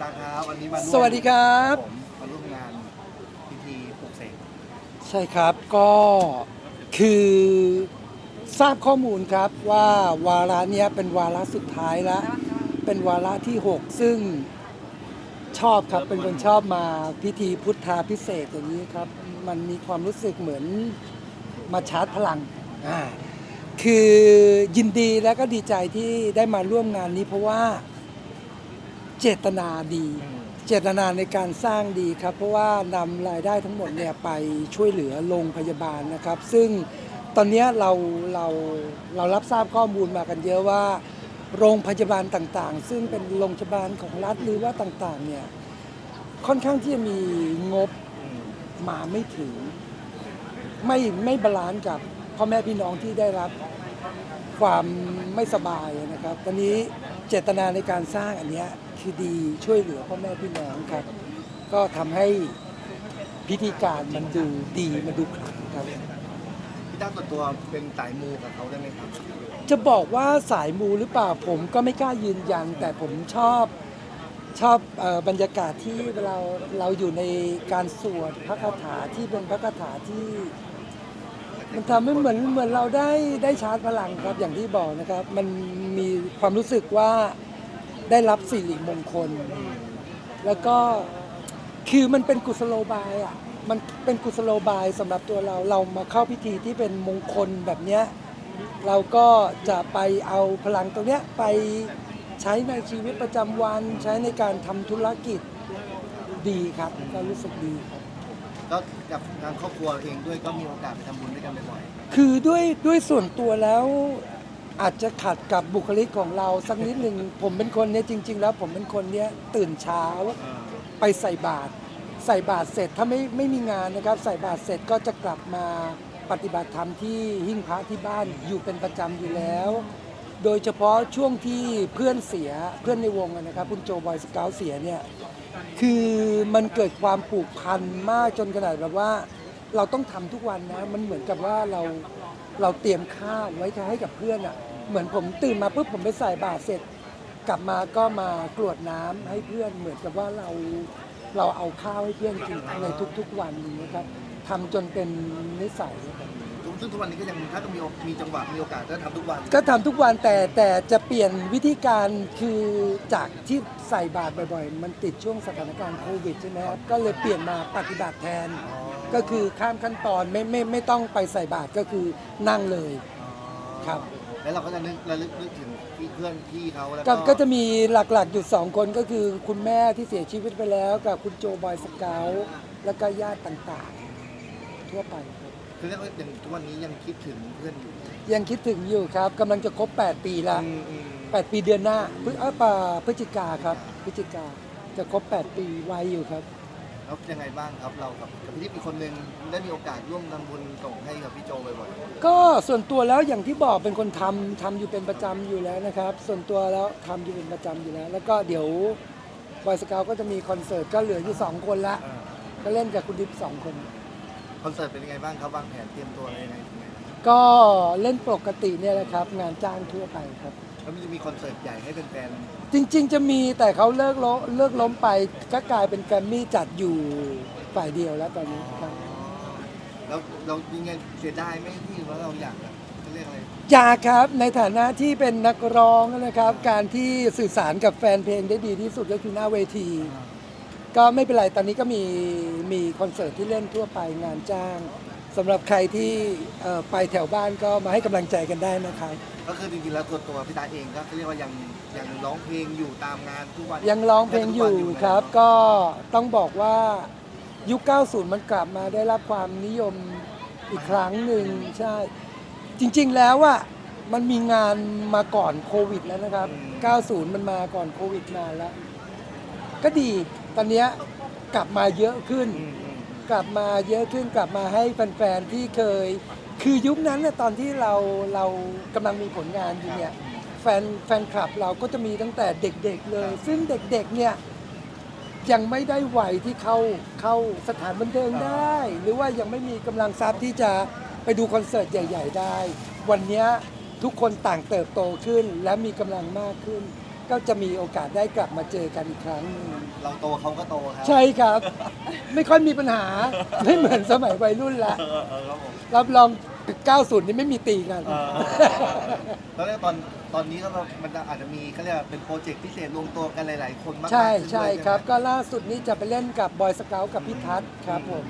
ตาครับวันนี้มาร่วมสวัสดีครับ ผมมาร่วมงานพิธีปลุกเสกใช่ครับก็คือทราบข้อมูลครับว่าวาระเนี้ยเป็นวาระสุดท้ายแล้ว เป็นวาระที่ 6 ซึ่งชอบครับเป็นคนชอบมาพิธีพุทธาพิเศษกอย่างนี้ครับ มันมีความรู้สึกเหมือนมาชาร์จพลังอ่าคือยินดีและก็ดีใจที่ได้มาร่วมงานนี้เพราะว่า เจตนาดี เจตนาในการสร้างดีครับ เพราะว่านำรายได้ทั้งหมดเนี่ยไปช่วยเหลือโรงพยาบาลนะครับ ซึ่งตอนเนี้ยเราเราเรารับทราบข้อมูลมากันเยอะว่า โรงพยาบาลต่างๆ ซึ่งเป็นโรงพยาบาลของรัฐหรือว่าต่างๆเนี่ยค่อนข้างที่จะมีงบมาไม่ถึง ไม่ไม่บาลานซ์กับพ่อแม่พี่น้องที่ได้รับความไม่สบายนะครับ ตอนนี้เจตนาในการสร้างอันเนี้ย คือดีช่วยเหลือพ่อแม่พี่น้องครับ ก็ทำให้พิธีการมันดูดีมันดูขลังครับพี่ตั้มตัวตัวเป็นสายมูกับเขาได้ไหมครับ จะบอกว่าสายมูหรือเปล่าผมก็ไม่กล้ายืนยัน แต่ผมชอบชอบเออบรรยากาศที่เราเราอยู่ในการสวดพระคาถาที่เป็นพระคาถาที่ มันทำให้เหมือนเหมือนเราได้ได้ชาร์จพลังครับอย่างที่บอกนะครับ มันมีความรู้สึกว่า ได้รับสิริมงคล แล้วก็คือมันเป็นกุศโลบายอะมันเป็นกุศโลบายสำหรับตัวเราเรามาเข้าพิธีที่เป็นมงคลแบบเนี้ยเราก็จะไปเอาพลังตรงเนี้ยไปใช้ในชีวิตประจำวันใช้ในการทำธุรกิจดีครับก็รู้สึกดีครับ ก็กับทางครอบครัวเองด้วยก็มีโอกาสไปทำบุญด้วยกันบ่อยคือด้วยด้วยส่วนตัวแล้ว อาจจะขัดกับบุคลิกของเราสักนิดหนึ่ง ผมเป็นคนเนี้ยจริง ๆ แล้วผมเป็นคนเนี้ยตื่นเช้าไปใส่บาตรใส่บาตรเสร็จถ้าไม่ไม่มีงานนะครับ ใส่บาตรเสร็จก็จะกลับมาปฏิบัติธรรมที่หิ้งพระที่บ้านอยู่เป็นประจำอยู่แล้ว โดยเฉพาะช่วงที่เพื่อนเสียเพื่อนในวงอะนะครับคุณโจบอยสเกาเสียเนี่ยคือมันเกิดความผูกพันมากจนขนาดแบบว่า เราต้องทำทุกวันนะมันเหมือนกับว่าเราเราเตรียมข้าวไว้ให้กับเพื่อนอะ่ะ เหมือนผมตื่นมาปุ๊บผมไปใส่บาตรเสร็จ กลับมาก็มากรวดน้ำให้เพื่อนเหมือนกับว่าเราเราเอาข้าวให้เพื่อนกินในทุกๆวันนี้นะครับทำจนเป็นนิสัยครับๆทุกซึ่งทุกวันนี้ก็ยังถ้าต้องมีโอกมีจังหวะมีโอกาสก็ทำทุกวัน ก็ทำทุกวันแต่แต่จะเปลี่ยนวิธีการคือจากที่ใส่บาตรบ่อยๆ มันติดช่วงสถานการณ์โควิดใช่ไหมครับก็เลยเปลี่ยนมาปฏิบัติแทน ก็คือข้ามขั้นตอนไม่ไม่ไม่ต้องไปใส่บาตรก็คือนั่งเลยครับ แล้วเราก็จะนึกระลึกนึกถึงพี่เพื่อนพี่เขาแล้วก็ก็ก็จะมีหลักๆอยู่สองคนก็คือคุณแม่ที่เสียชีวิตไปแล้ว กับคุณโจบอยสเกลแล้วก็ญาติต่างๆ ทั่วไปครับคือเรียกว่าอย่างทุกวันนี้ยังคิดถึงเพื่อนอยู่ยังคิดถึงอยู่ครับกำลังจะครบ 8 ปีแล้วอืมอืม8 ปีเดือนหน้าพฤเอ่อป่าพฤศจิกาครับพฤศจิกาจะครบ 8 ปีไวอยู่ครับ แล้วยังไงบ้างครับเรากับกับพี่ทิพย์อีกคนนึงได้มีโอกาสร่วมทำบุญส่งให้กับพี่โจบ่อยก็ส่วนตัวแล้วอย่างที่บอกเป็นคนทำทำอยู่เป็นประจำอยู่แล้วนะครับ ส่วนตัวแล้วทำอยู่เป็นประจำอยู่แล้ว แล้วก็เดี๋ยวบอยสเกาก็จะมีคอนเสิร์ตก็เหลืออยู่สองคนละๆอ่าก็เล่นกับคุณดิฟสองคน คอนเสิร์ตเป็นยังไงบ้างครับวางแผนเตรียมตัวอะไรยังไงยังไงก็เล่นปกติเนี่ยแหละครับ งานจ้างทั่วไปครับ แล้วมันจะมีคอนเสิร์ตใหญ่ให้แฟนจริง ๆ จะมีแต่เขาเลิกล้มเลิกล้มไปก็กลายเป็นแกรมมี่จัดอยู่ฝ่ายเดียวแล้วตอนนี้ครับ ๆแล้วเรายังไงเสียดายไหมที่ว่าเราอยากแบบเขาเรียกอะไรอยากครับในฐานะที่เป็นนักร้องนะครับ การที่สื่อสารกับแฟนเพลงได้ดีที่สุดก็คือหน้าเวที ก็ไม่เป็นไรตอนนี้ก็มีมีคอนเสิร์ตที่เล่นทั่วไปงานจ้าง สำหรับใครที่เอ่อไปแถวบ้านก็มาให้กำลังใจกันได้นะครับ ก็คือจริงๆแล้วตัวตัวพี่ตาเองก็เขาเรียกว่ายังยังร้องเพลงอยู่ตามงานทุกวันยังร้องเพลงอยู่ทุกวันครับนะก็ต้องบอกว่ายุค 90 มันกลับมาได้รับความนิยมอีกครั้งหนึ่งใช่ จริงๆแล้วอะมันมีงานมาก่อนโควิดแล้วนะครับ 90 มันมาก่อนโควิดนานแล้ว ก็ดีตอนเนี้ยกลับมาเยอะขึ้น อืมอืม กลับมาเยอะขึ้นกลับมาให้แฟนๆที่เคย คือยุคนั้นเนี่ยตอนที่เราเรากำลังมีผลงานอยู่เนี่ยแฟนแฟนคลับเราก็จะมีตั้งแต่เด็กๆเลย ซึ่งเด็กๆเนี่ยยังไม่ได้วัยที่เข้าเข้าสถานบันเทิงได้ หรือว่ายังไม่มีกำลังทรัพย์ที่จะไปดูคอนเสิร์ตใหญ่ ๆ ได้ วันเนี้ยทุกคนต่างเติบโตขึ้นและมีกำลังมากขึ้น ก็จะมีโอกาสได้กลับมาเจอกันอีกครั้งหนึ่งเราโตเขาก็โตครับใช่ครับ ไม่ค่อยมีปัญหา ไม่เหมือนสมัยวัยรุ่นละ เออเออครับผมรับรอง 90 นี่ไม่มีตีกันเออแล้วเนี่ยตอนตอนนี้ก็เรามันอาจจะมีเขาเรียกว่าเป็นโปรเจกต์พิเศษรวมตัวกันหลาย ๆ คนมากๆใช่ขึ้นใช่ด้วยครับ ไหมก็ล่าสุดนี้จะไปเล่นกับบอยสเกลกับพี่ทัศน์ครับผม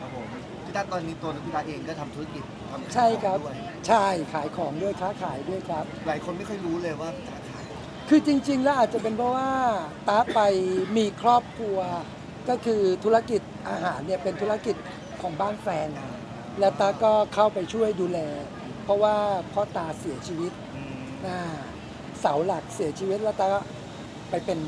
ครับผมพี่ตั๊ดตอนนี้ตัวพี่ตั๊ดเองก็ทำธุรกิจทำขายใช่ครับของด้วยใช่ขายของด้วยค้าขายด้วยครับ หลายคนไม่ค่อยรู้เลยว่า ค้าขายคือจริง ๆ แล้วอาจจะเป็นเพราะว่าตาไปมีครอบครัว ก็คือธุรกิจอาหารเนี่ยเป็นธุรกิจของบ้านแฟนแล้วตาก็เข้าไปช่วยดูแล เพราะว่าพ่อตาเสียชีวิตอืมอ่าเสาหลักเสียชีวิตแล้วตาก็ไปเป็น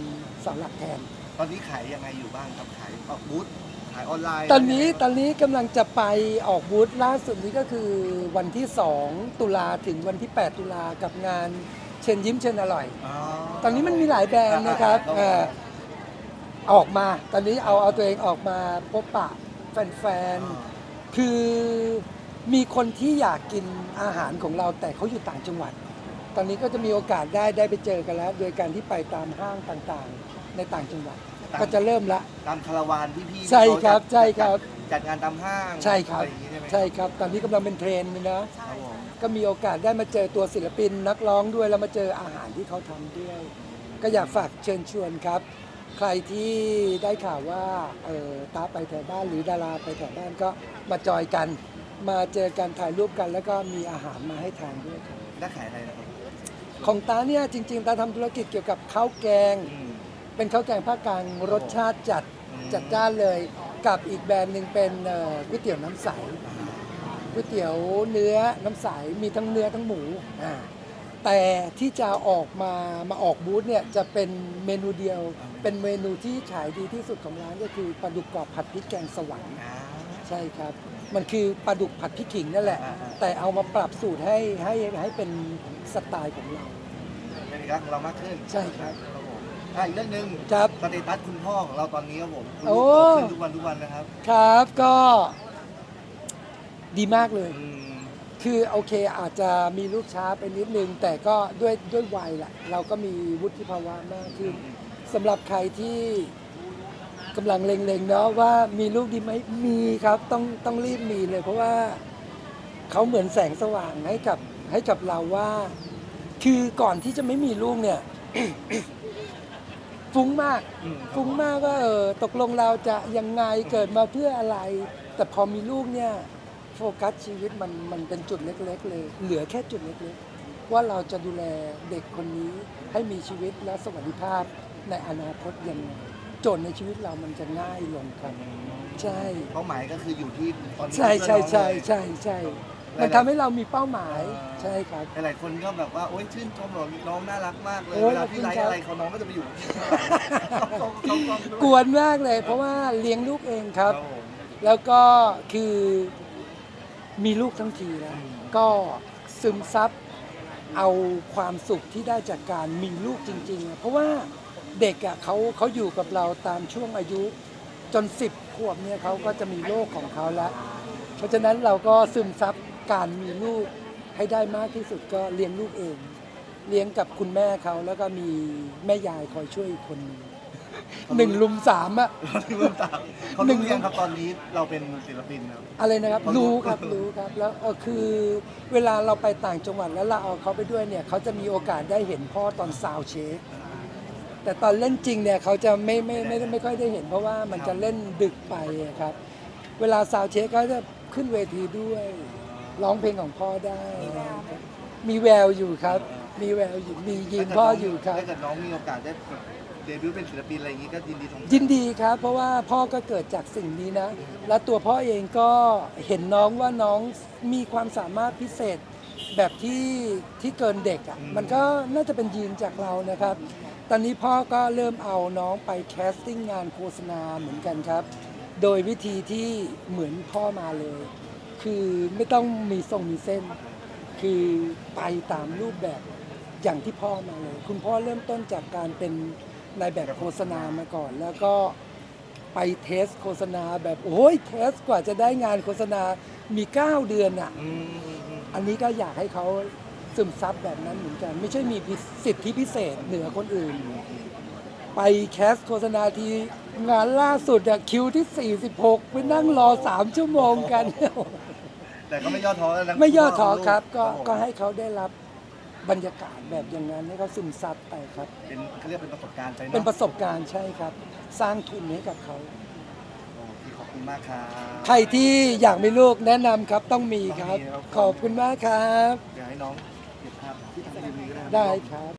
เสาหลักแทน ตอนนี้ขายยังไงอยู่บ้างครับขายออกบูธขายออนไลน์ตอนนี้ะไรตอนนี้กำลังจะไปออกบูธล่าสุดนี้ก็คือวันที่ 2 ตุลาถึงวันที่ 8 ตุลากับงาน เชิญยิ้มเชิญอร่อยอ๋อตอนนี้มันมีหลายแบรนด์นะครับอ่าเอ่อออกมา ตอนนี้เอาเอาตัวเองออกมาพบปะแฟนๆ คือมีคนที่อยากกินอาหารของเราแต่เขาอยู่ต่างจังหวัด ตอนนี้ก็จะมีโอกาสได้ได้ไปเจอกันแล้ว โดยการที่ไปตามห้างต่างๆ ในต่างจังหวัด ก็จะเริ่มละ ตามคาราวานพี่พี่ๆใช่ครับที่เขาจัดใช่ครับ จัดงานตามห้างใช่ครับ อะไอย่างงี้ใช่ไหม ใช่ครับ ตอนนี้กำลังเป็นเทรนด์เลยนะครับผม ก็มีโอกาสได้มาเจอตัวศิลปินนักร้องด้วยแล้วมาเจออาหารที่เขาทำด้วย ก็อยากฝากเชิญชวนครับ ใครที่ได้ข่าวว่าเออตาไปแถวบ้านหรือดาราไปแถวบ้านก็มาจอยกัน มาเจอกันถ่ายรูปกันแล้วก็มีอาหารมาให้ทานด้วยครับ ได้ขายอะไรนะครับของตาเนี่ยจริงๆตาทำธุรกิจเกี่ยวกับข้าวแกง อืม เป็นข้าวแกงภาคกลางรสชาติจัดอืม จัดจ้านเลย กับอีกแบรนด์หนึ่งเป็นเอ่อก๋วยเตี๋ยวน้ำใส ก๋วยเตี๋ยวเนื้อน้ำใสมีทั้งเนื้อทั้งหมูอ่าแต่ที่จะออกมามาออกบูธเนี่ยจะเป็นเมนูเดียว เป็นเมนูที่ขายดีที่สุดของร้านก็คือปลาดุกกรอบผัดพริกแกงสวรรค์อ่าใช่ครับ มันคือปลาดุกผัดพริกขิงนั่นแหละอ่าอ่าแต่เอามาปรับสูตรให้ให้ให้เป็นสไตล์ของเราเป็นเอกลักษณ์ของเรามากขึ้นใช่ครับครับผมอะอีกเรื่องหนึ่งครับ สเตตัสคุณพ่อของเราตอนนี้ครับผมคุณโอ้ลูกโตขึ้นทุกวันทุกวันนะครับ ครับก็ ดีมากเลยอืมคือโอเคอาจจะมีลูกช้าไปนิดนึง แต่ก็ด้วยด้วยวัยแหละเราก็มีวุฒิภาวะมากขึ้นสำหรับใครที่กำลังเล็งๆเนาะว่ามีลูกดีไหมมีครับต้องต้องรีบมีเลย เพราะว่าเขาเหมือนแสงสว่างให้กับให้กับเราว่า คือก่อนที่จะไม่มีลูกเนี่ยฟุ้งมากอืมฟุ้งมากว่าเออตกลงเราจะยังไงเกิดมาเพื่ออะไร แต่พอมีลูกเนี่ย โฟกัสชีวิตมันมันเป็นจุดเล็กๆเลย เหลือแค่จุดเล็กๆ ว่าเราจะดูแลเด็กคนนี้ให้มีชีวิตและสวัสดิภาพในอนาคตยังไงโจทย์ในชีวิตเรามันจะง่ายลงครับ ใช่ เป้าหมายก็คืออยู่ที่ตอนนี้ใช่ใช่ใช่เพื่อนน้องเลยใช่ใช่ มันทำให้เรามีเป้าหมายใช่ครับ หลายๆคนก็แบบว่าโอ๊ยชื่นชมหรอน้องน่ารักมากเลย โอ้ยเวลาพี่ไลฟ์ขอบคุณครับ อะไรเขาน้องก็จะไปอยู่เขาเขาเขาเขากวนมากเลย เพราะว่าเลี้ยงลูกเองครับผมแล้วก็คือ มีลูกทั้งทีนะก็ซึมซับเอาความสุขที่ได้จากการมีลูกจริง ๆ เพราะว่าเด็กอะเขาเขาอยู่กับเราตามช่วงอายุจนสิบขวบเนี่ยเขาก็จะมีโลกของเขาแล้ว เพราะฉะนั้นเราก็ซึมซับการมีลูกให้ได้มากที่สุดก็เลี้ยงลูกเอง เลี้ยงกับคุณแม่เขาแล้วก็มีแม่ยายคอยช่วยอีกคนหนึ่ง หนึ่งลุมสามอะเราที่เมืองตากเขาหนึ่รู้งยังครับตอนนี้เราเป็นศิลปินครับ อะไรนะครับ เขารู้ รู้ครับรู้ครับแล้วเออคือเวลาเราไปต่างจังหวัดแล้วเราเอาเขาไปด้วยเนี่ยเขาจะมีโอกาสได้เห็นพ่อตอนซาวด์เช็คแต่ตอนเล่นจริงเนี่ยเขาจะไม่ไม่ไม่ไม่ไม่ค่อยได้เห็น เพราะว่ามันจะเล่นดึกไปอะครับ เวลาซาวด์เช็คเขาจะขึ้นเวทีด้วยร้องเพลงของพ่อได้นะครับมีแววอยู่ครับ มีแววอยู่มียิงพ่ออยู่ครับ ถ้าเกิดน้องมีโอกาสได้แบบ เดบิวต์เป็นศิลปินอะไรอย่างนี้ก็ยินดีทำยินดีครับ เพราะว่าพ่อก็เกิดจากสิ่งนี้นะ และตัวพ่อเองก็เห็นน้องว่าน้องมีความสามารถพิเศษแบบที่ที่เกินเด็กอะ่ะมันก็น่าจะเป็นยีนจากเรานะครับ ตอนนี้พ่อก็เริ่มเอาน้องไปแคสติ้งงานโฆษณาเหมือนกันครับ โดยวิธีที่เหมือนพ่อมาเลย คือไม่ต้องมีทรงมีเส้น คือไปตามรูปแบบอย่างที่พ่อมาเลย คุณพ่อเริ่มต้นจากการเป็น นายแบบโฆษณามาก่อน แล้วก็ไปเทสโฆษณาแบบโอ้ยเทสกว่าจะได้งานโฆษณามี 9 เดือนอะ อืมอืมอืมอันนี้ก็อยากให้เขาซึมซับแบบนั้นเหมือนกัน ไม่ใช่มีพิสิทธิพิเศษเหนือคนอื่น ไปแคสโฆษณาทีงานล่าสุดอะคิวที่ 46 ไปนั่งรอ 3 ชั่วโมงกัน แต่ก็ไม่ย่อท้อนะไม่ย่อท้อครับ ก็ผมก็ให้เขาได้รับ บรรยากาศแบบอย่างนั้นให้เขาซึมซับไปครับ เป็นเขาเรียกเป็นประสบการณ์ไปเนาะเป็นประสบการณ์ใช่ครับ สร้างทุนให้กับเขา โอเคขอบคุณมากครับ ใครที่อยากมีลูกแนะนำครับต้องมีครับ ต้องมีครับ ขอบคุณมากครับ เดี๋ยวให้น้องเก็บภาพที่ทำทีวีก็ได้ครับ ได้ครับ